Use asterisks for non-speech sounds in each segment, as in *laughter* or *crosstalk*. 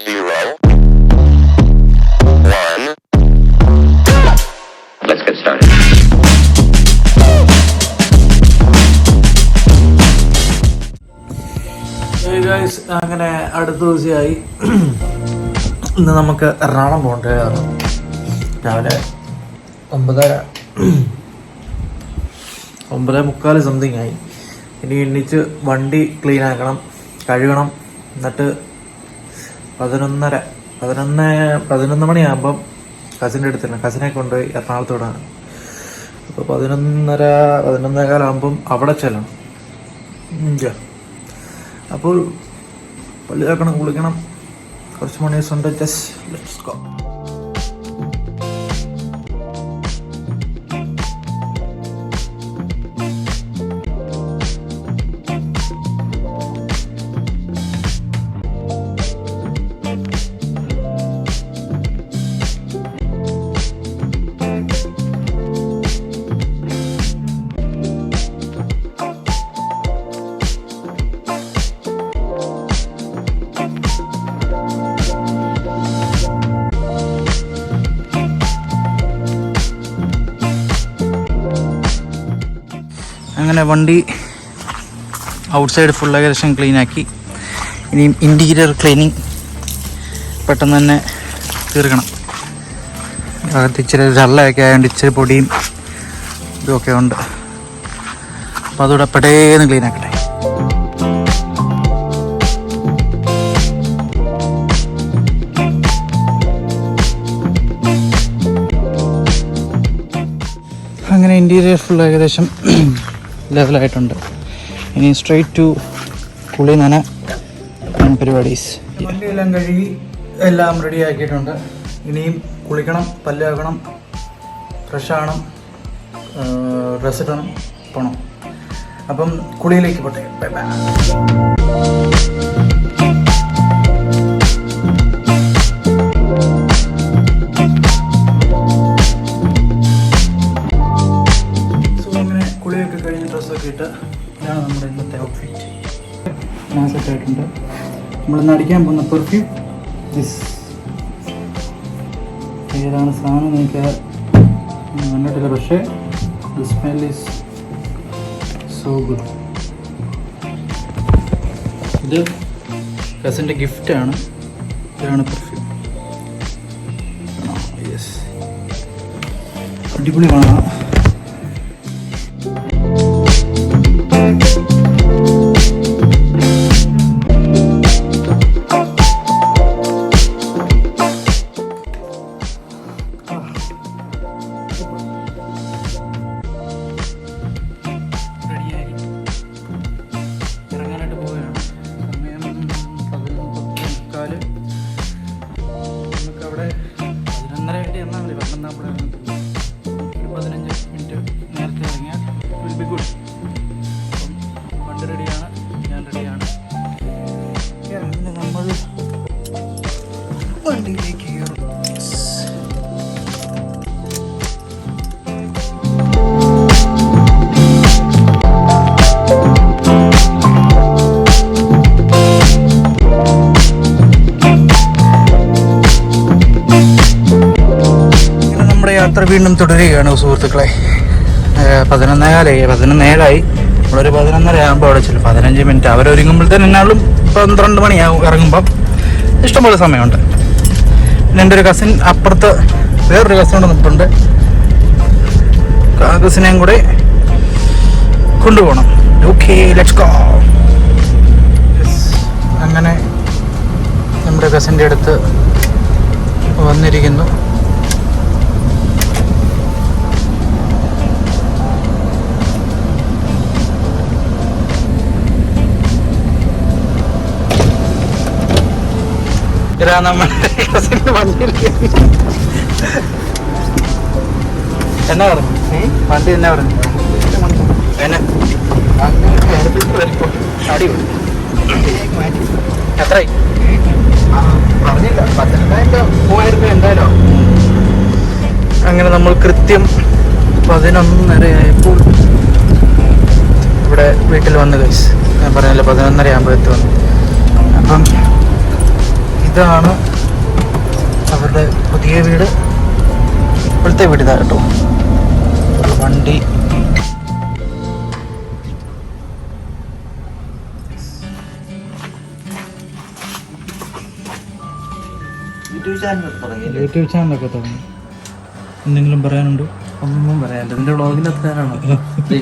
zero, one. Let's get started. അങ്ങനെ അടുത്ത ദിവസമായി ഇന്ന് നമുക്ക് എറണാകുളം പോകേണ്ടതാണ് രാവിലെ ഒമ്പതര ഒമ്പത് മുക്കാൽ സംതിങ് ആയി ഇനി എണ്ണിച്ച് വണ്ടി ക്ലീൻ ആക്കണം കഴുകണം എന്നിട്ട് പതിനൊന്നര പതിനൊന്ന് പതിനൊന്ന് മണിയാകുമ്പം കസിന്റെ അടുത്തല്ല കസിനെ കൊണ്ടുപോയി എറണാകുളത്ത് വിടാണ് അപ്പോൾ പതിനൊന്നര പതിനൊന്നേകാലാകുമ്പം അവിടെ ചെല്ലണം. അപ്പോൾ പള്ളി ആക്കണം കുളിക്കണം. കുറച്ച് മണീസ് ഉണ്ട് ജസ്റ്റ് ലെറ്റ്സ് ഗോ അങ്ങനെ വണ്ടി ഔട്ട് സൈഡ് ഫുൾ ഏകദേശം ക്ലീൻ ആക്കി. ഇനിയും ഇന്റീരിയർ ക്ലീനിങ് പെട്ടെന്ന് തന്നെ തീർക്കണം. അകത്ത് ഇച്ചിരി ചള്ളയൊക്കെ ആയതുകൊണ്ട് ഇച്ചിരി പൊടിയും ഇതുമൊക്കെ ഉണ്ട്. അപ്പോൾ അതുകൂടെ പെട്ടേന്ന് ക്ലീൻ ആക്കട്ടെ. അങ്ങനെ ഇന്റീരിയർ ഫുൾ ഏകദേശം ലെവലായിട്ടുണ്ട് ഇനി സ്ട്രെയിറ്റ് ടു കുളി നന പരിപാടീസ്. വണ്ടിയെല്ലാം കഴുകി എല്ലാം റെഡി ആക്കിയിട്ടുണ്ട് ഇനിയും കുളിക്കണം പല്ലാക്കണം ഫ്രഷ് ആവണം ഡ്രസ്സ് ഇടണം പോണം. അപ്പം കുളിയിലേക്ക് പോട്ടെ. ബൈ ബൈ ആയിട്ടുണ്ട്. നമ്മളിന്ന് അടിക്കാൻ പോകുന്ന പെർഫ്യൂം ദിസ് ഏതാണ് സാധനം എനിക്ക് കണ്ടിട്ടില്ല പക്ഷേ the smell is so good ഇത് കസിന്റെ ആണ്. ഇതാണ് പെർഫ്യൂം അടിപൊളി കാണാം. വീണ്ടും തുടരുകയാണ് സുഹൃത്തുക്കളെ. പതിനൊന്നേകാലായി പതിനൊന്നേഴായി നമ്മളൊരു പതിനൊന്നര ആകുമ്പോൾ അവിടെ ചെല്ലും. പതിനഞ്ച് മിനിറ്റ്. തന്നെ എന്നാലും പന്ത്രണ്ട് മണിയാകും ഇറങ്ങുമ്പം. ഇഷ്ടംപോലെ സമയമുണ്ട്. പിന്നെ എന്റെ ഒരു കസിൻ അപ്പുറത്ത് വേറൊരു കസിൻ കൂടെ നിൽപ്പുണ്ട് ആ കസിനെയും കൂടെ കൊണ്ടുപോകണം. ഓക്കെ ലെറ്റ്സ് ഗോ അങ്ങനെ നമ്മുടെ കസിന്റെ അടുത്ത് വന്നിരിക്കുന്നു. ഇതാ നമ്മുടെ വന്നിരിക്കുന്നു എന്നാ പറഞ്ഞു? വണ്ടി എന്നാ പറഞ്ഞു? അങ്ങനെ നമ്മൾ കൃത്യം പതിനൊന്നരയായപ്പോൾ ഇവിടെ വീട്ടിൽ വന്നു കഴിച്ച് ഞാൻ പറഞ്ഞല്ലോ പതിനൊന്നര ആകുമ്പോഴത്തെ വന്നു അപ്പം ഇതാണ് അവരുടെ പുതിയ വീട്. ഇപ്പോഴത്തെ വീട് ഇതാ കേട്ടോ. വണ്ടി. യൂട്യൂബ് ചാനലൊക്കെ തുടങ്ങി എന്തെങ്കിലും പറയാനുണ്ടോ? ഒന്നും പറയാനില്ല. നിന്റെ വ്ളോഗിനെത്താനാണോ *laughs*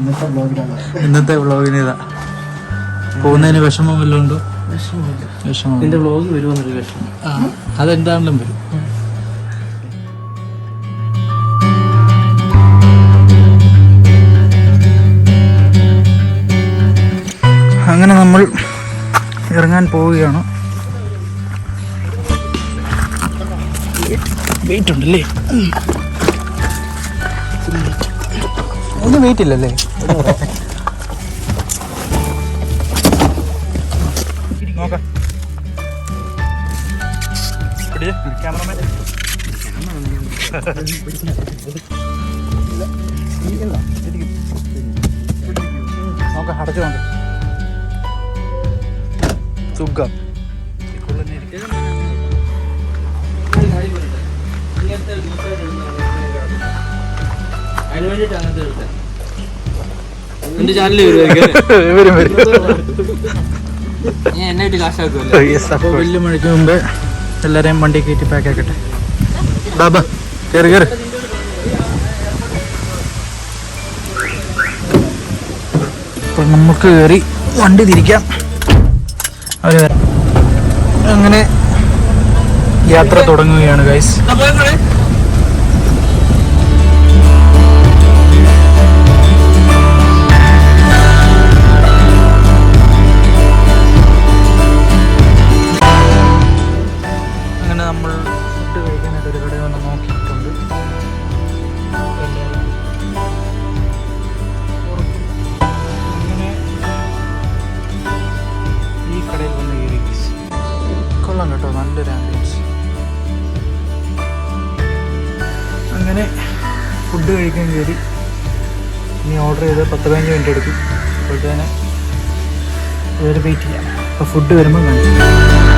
ഇന്നത്തെ വ്ളോഗിലാണ് ഇന്നത്തെ വ്ളോഗിന് ഇതാ. പോകുന്നതിന് വിഷമം വല്ലതും ഉണ്ടോ? ഇതിന്റെ വ്ളോഗ് വരുമെന്നൊരു വിഷമം. അതെന്താണെങ്കിലും വരും. അങ്ങനെ നമ്മൾ ഇറങ്ങാൻ പോവുകയാണ്. വെയിറ്റ് ഉണ്ടല്ലേ? ഒന്നും വെയിറ്റ് ഇല്ലല്ലേ? *laughs* ക്യാമറമാൻ നോക്കാം അടച്ചു നോക്കാം. സുഖം. അതിന് അങ്ങനത്തെ എന്റെ ചാനലിൽ വരും. ഞാൻ എന്നായിട്ട് കാശാക്കുമല്ലോ വലിയ മഴയ്ക്ക് മുമ്പ് എല്ലാവരെയും വണ്ടി കയറ്റി പാക്ക് ആക്കട്ടെ. ബാബ കയറി കയറി അപ്പോൾ നമുക്ക് കയറി വണ്ടി തിരിക്കാം. അവർ അങ്ങനെ യാത്ര തുടങ്ങുകയാണ് ഗൈസ് പത്ത് പതിനഞ്ച് മിനിറ്റ് എടുക്കും. അപ്പോഴത്തേന് ഇതൊരു വെയിറ്റ് ചെയ്യാം അപ്പോൾ ഫുഡ് വരുമ്പോൾ കാണിച്ചു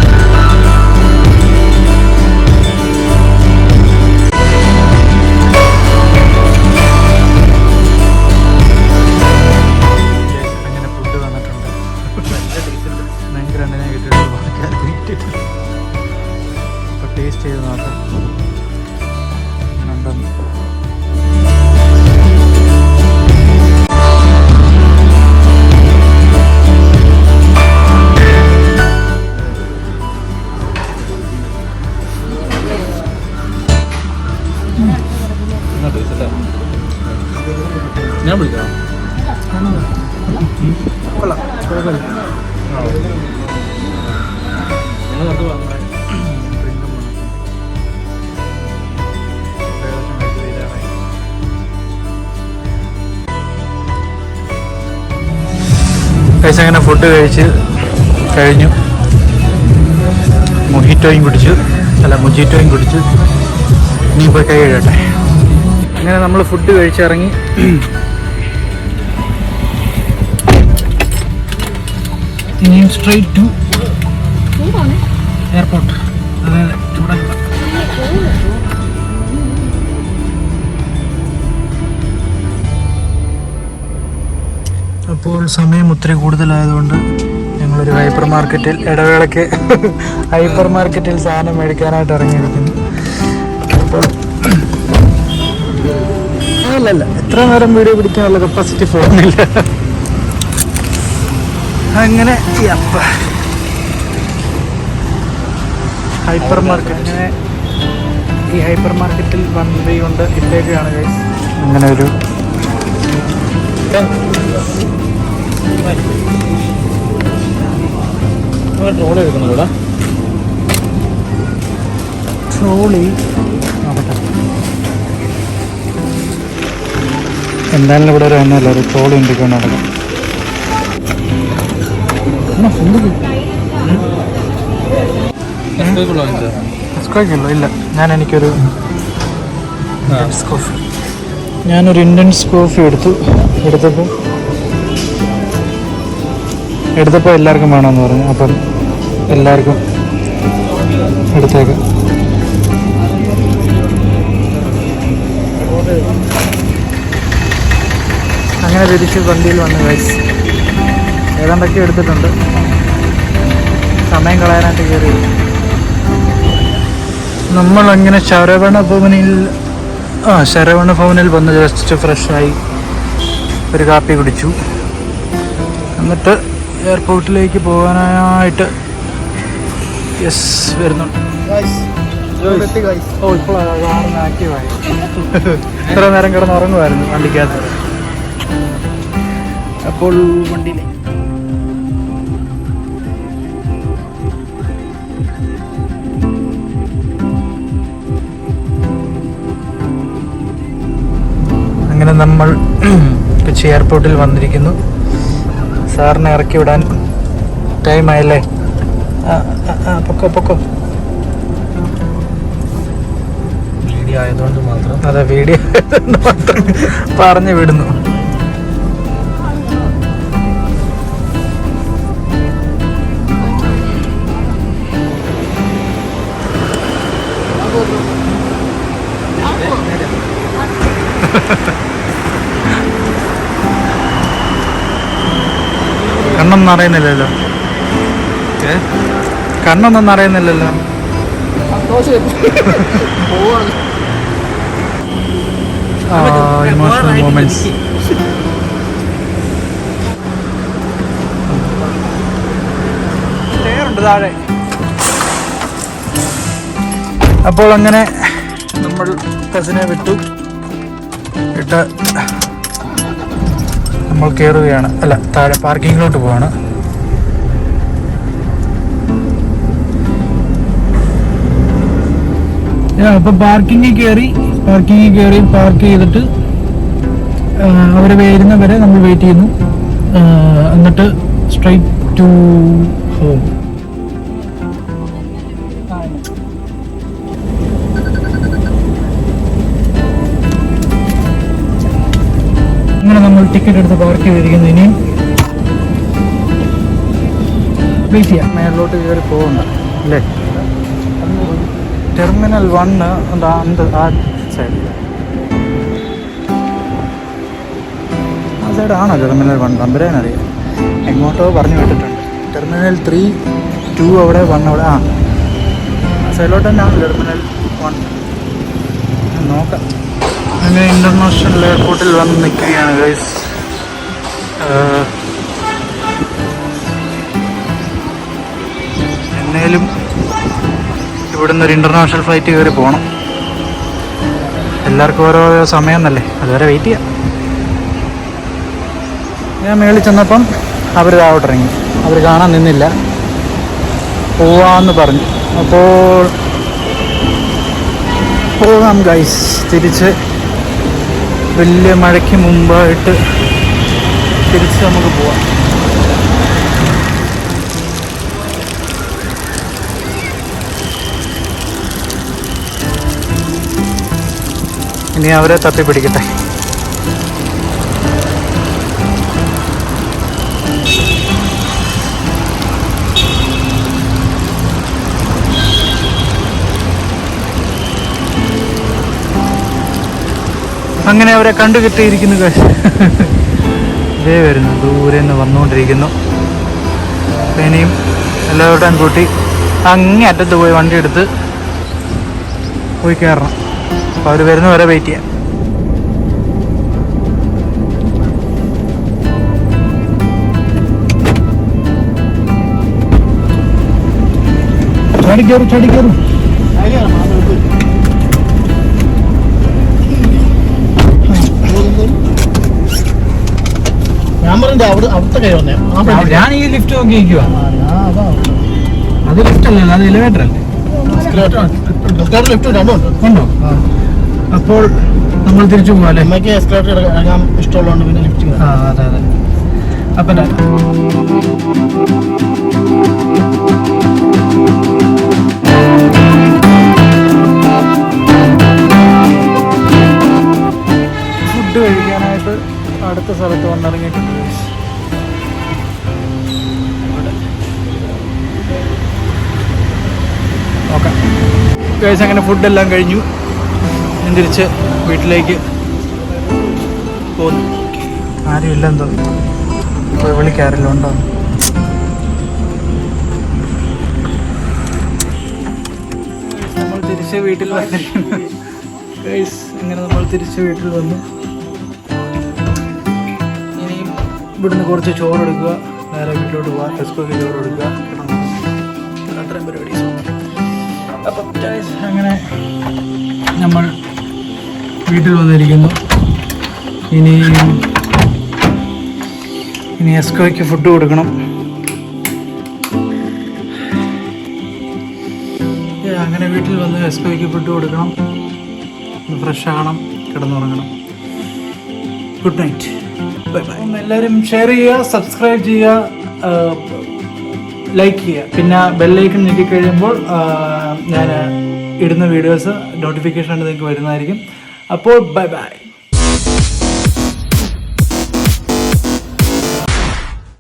ഞാൻ വിളിക്കാം. നിങ്ങൾ അത് പറഞ്ഞേ കഴിച്ച് അങ്ങനെ ഫുഡ് കഴിച്ച് കഴിഞ്ഞു. മൊഹിറ്റോയും കുടിച്ചു. അല്ല മുജിറ്റോയും കുടിച്ചു. ഇനി പോയി കൈ കഴുകട്ടെ. അങ്ങനെ നമ്മൾ ഫുഡ് കഴിച്ചിറങ്ങി. ഇനിയും സ്ട്രൈറ്റ് ടു എയർപോർട്ട് അതെ അപ്പോൾ സമയം ഒത്തിരി കൂടുതലായതുകൊണ്ട് ഞങ്ങളൊരു ഹൈപ്പർ മാർക്കറ്റിൽ ഇടവേളയ്ക്ക് *laughs* ഹൈപ്പർ മാർക്കറ്റിൽ സാധനം മേടിക്കാനായിട്ട് ഇറങ്ങിയിരിക്കുന്നു. അപ്പോൾ അല്ലല്ല എത്ര നേരം വീഡിയോ പിടിക്കാനുള്ള കപ്പാസിറ്റി ഫോണില്ല അങ്ങനെ യപ്പ. ഹൈപ്പർ മാർക്കറ്റ് അങ്ങനെ ഈ ഹൈപ്പർ മാർക്കറ്റിൽ വണ്ടി കൊണ്ട് ഇട്ടേക്കാണ് guys. അങ്ങനെ ഒരു ട്രോളി എടുക്കുന്നുണ്ടോ ട്രോളി നോക്കട്ടെ എന്തായാലും ഇവിടെ ഒരു എണ്ണയല്ല ഒരു ട്രോളി ഉണ്ടിക്കൊണ്ട് നടക്കും ഇല്ല. ഞാൻ എനിക്കൊരു കോഫി ഞാനൊരു ഇൻഡൻസ് കോഫി എടുത്തു. എടുത്തപ്പോൾ എടുത്തപ്പോൾ എല്ലാവർക്കും വേണമെന്ന് പറഞ്ഞു. അപ്പം എല്ലാവർക്കും എടുത്തേക്ക്. അങ്ങനെ തിരിച്ച് വണ്ടിയിൽ വന്നു വൈസ് ഏതാണ്ടൊക്കെ എടുത്തിട്ടുണ്ട് സമയം കളയാനായിട്ട് കയറി നമ്മൾ അങ്ങനെ ശരവണ ഭവനിൽ ആ ശരവണ ഭവനിൽ വന്ന് ജസ്റ്റ് ഫ്രഷായി ഒരു കാപ്പി കുടിച്ചു എന്നിട്ട് എയർപോർട്ടിലേക്ക് പോകാനായിട്ട് യെസ് വരുന്നുണ്ട് ഓ ഇപ്പോൾ ആക്റ്റീവായി ഇത്ര നേരം കിടന്ന് ഉറങ്ങുമായിരുന്നു വണ്ടിക്കകത്ത് അപ്പോൾ വണ്ടിയിലേക്ക് അങ്ങനെ നമ്മൾ *clears throat* കൊച്ചി എയർപോർട്ടിൽ വന്നിരിക്കുന്നു. സാറിനെ ഇറക്കി വിടാൻ ടൈം ആയല്ലേ? ആ, ആ, ആ, പൊക്കോ പൊക്കോ. വീഡിയോ ആയതുകൊണ്ട് മാത്രം. അതെ വീഡിയോ മാത്രം പറഞ്ഞു വിടുന്നു. കണ്ണൊന്നും അറിയുന്നില്ലല്ലോ. കണ്ണൊന്നും അറിയുന്നില്ലല്ലോ. ഇമോഷണൽ മൂമെന്റ്സ് താഴെ. അപ്പോൾ അങ്ങനെ നമ്മൾ കസിനെ വിട്ടു. ഇട്ട് നമ്മൾ കയറുകയാണ് അല്ല താഴെ പാർക്കിങ്ങിലോട്ട് പോവാണ്. അപ്പം പാർക്കിങ്ങിൽ കയറി പാർക്കിങ്ങിൽ കയറി പാർക്ക് ചെയ്തിട്ട് അവർ വരുന്നവരെ നമ്മൾ വെയിറ്റ് ചെയ്യുന്നു. എന്നിട്ട് സ്ട്രൈറ്റ് ടു ഹോം ടിക്കറ്റ് എടുത്ത് പാർക്ക് ചെയ്തിരിക്കുന്നു ഇനിയും. വെയിറ്റ് ചെയ്യാം. മേളിലോട്ട് കയറി പോകണ്ട അല്ലേ? ടെർമിനൽ വണ്ണ് എന്താ അന്ത് ആ സൈഡ് ആ സൈഡാണോ ടെർമിനൽ വൺ അറിയാം. എങ്ങോട്ടോ പറഞ്ഞു വിട്ടിട്ടുണ്ട്. ടെർമിനൽ ത്രീ ടു അവിടെ വൺ അവിടെ. ആ ആ സൈഡിലോട്ട് തന്നെയാണ് ടെർമിനൽ വൺ നോക്കാം. അങ്ങനെ ഇന്റർനാഷണൽ എയർപോർട്ടിൽ വന്ന് നിൽക്കുകയാണ് ഗൈസ് എന്നേലും ഇവിടുന്ന് ഒരു ഇന്റർനാഷണൽ ഫ്ലൈറ്റ് കയറി പോകണം എല്ലാവർക്കും ഓരോ സമയം എന്നല്ലേ അതുവരെ വെയിറ്റ് ചെയ്യാം. ഞാൻ മേളിൽ ചെന്നപ്പം അവർ താഴോട്ട് ഇറങ്ങി. അവർ കാണാൻ നിന്നില്ല. പോവാന്ന് പറഞ്ഞു. അപ്പോൾ പോകാം ഗൈസ് തിരിച്ച് വലിയ മഴയ്ക്ക് മുമ്പായിട്ട് തിരിച്ച് നമുക്ക് പോവാം. ഇനി അവരെ തപ്പിപ്പിടിക്കട്ടെ. അങ്ങനെ അവരെ കണ്ടു കിട്ടിയിരിക്കുന്നു. ദേ വരുന്നു ദൂരെ നിന്ന് വന്നുകൊണ്ടിരിക്കുന്നു. ഇനിയും എല്ലാവരുടെയും കൂട്ടി അങ്ങേ അറ്റത്ത് പോയി വണ്ടി എടുത്ത് പോയി കയറണം. അപ്പോൾ അവർ വരുന്നവരെ വെയിറ്റ് ചെയ്യാം. ചാടിക്കയറും ഞാൻ പറഞ്ഞ അവിടെ അവിടുത്തെ കൈ വന്നേ. ഞാൻ ഈ ലിഫ്റ്റ് നോക്കി നിൽക്കുക അത് ലിഫ്റ്റ് അല്ലല്ലോ അത് എലിവേറ്റർ അല്ലേ? ലിഫ്റ്റ് ഉണ്ടോ അപ്പോൾ നമ്മൾ തിരിച്ചു പോകാം അല്ലേ? അമ്മയ്ക്ക് എസ്കലേറ്റർ ഇറങ്ങാൻ ഇഷ്ടമുള്ളതുകൊണ്ട് പിന്നെ ലിഫ്റ്റ് ആ അതെ അതെ. അപ്പം ഫുഡ് കഴിക്കാനായിട്ട് അടുത്ത സ്ഥലത്ത് വന്നിറങ്ങിയിട്ടുണ്ട്. ഗൈസ് അങ്ങനെ ഫുഡെല്ലാം കഴിഞ്ഞു. ഞാൻ തിരിച്ച് വീട്ടിലേക്ക് പോന്നു. ആരും ഇല്ലെന്തോ പോയി വിളിക്കാറില്ല ഉണ്ടോ? നമ്മൾ തിരിച്ച് വീട്ടിൽ ഗൈസ് ഇങ്ങനെ നമ്മൾ തിരിച്ച് വീട്ടിൽ വന്നു. ഇനിയും ഇവിടുന്ന് കുറച്ച് ചോറ് എടുക്കുക. നേരെ വീട്ടിലോട്ട് പോവാം ടെസ്കോക്ക് ചോറ് അങ്ങനെ നമ്മൾ വീട്ടിൽ വന്നിരിക്കുന്നു. ഇനി ഇനി എസ്കോയ്ക്ക് ഫുഡ് കൊടുക്കണം. അങ്ങനെ വീട്ടിൽ വന്ന് എസ്കോയ്ക്ക് ഫുഡ് കൊടുക്കണം. ഫ്രഷ് ആകണം കിടന്നുറങ്ങണം. ഗുഡ് നൈറ്റ് ബൈ ബൈ എല്ലാവരും ഷെയർ ചെയ്യുക സബ്സ്ക്രൈബ് ചെയ്യുക ലൈക്ക് ചെയ്യുക. പിന്നെ ബെല്ലൈക്കൺ ഞെക്കി കഴിയുമ്പോൾ ഞാൻ ഇടുന്ന വീഡിയോസ് നോട്ടിഫിക്കേഷൻ ആയിട്ട് നിങ്ങൾക്ക് വരുന്നതായിരിക്കും. അപ്പോൾ ബൈ ബൈ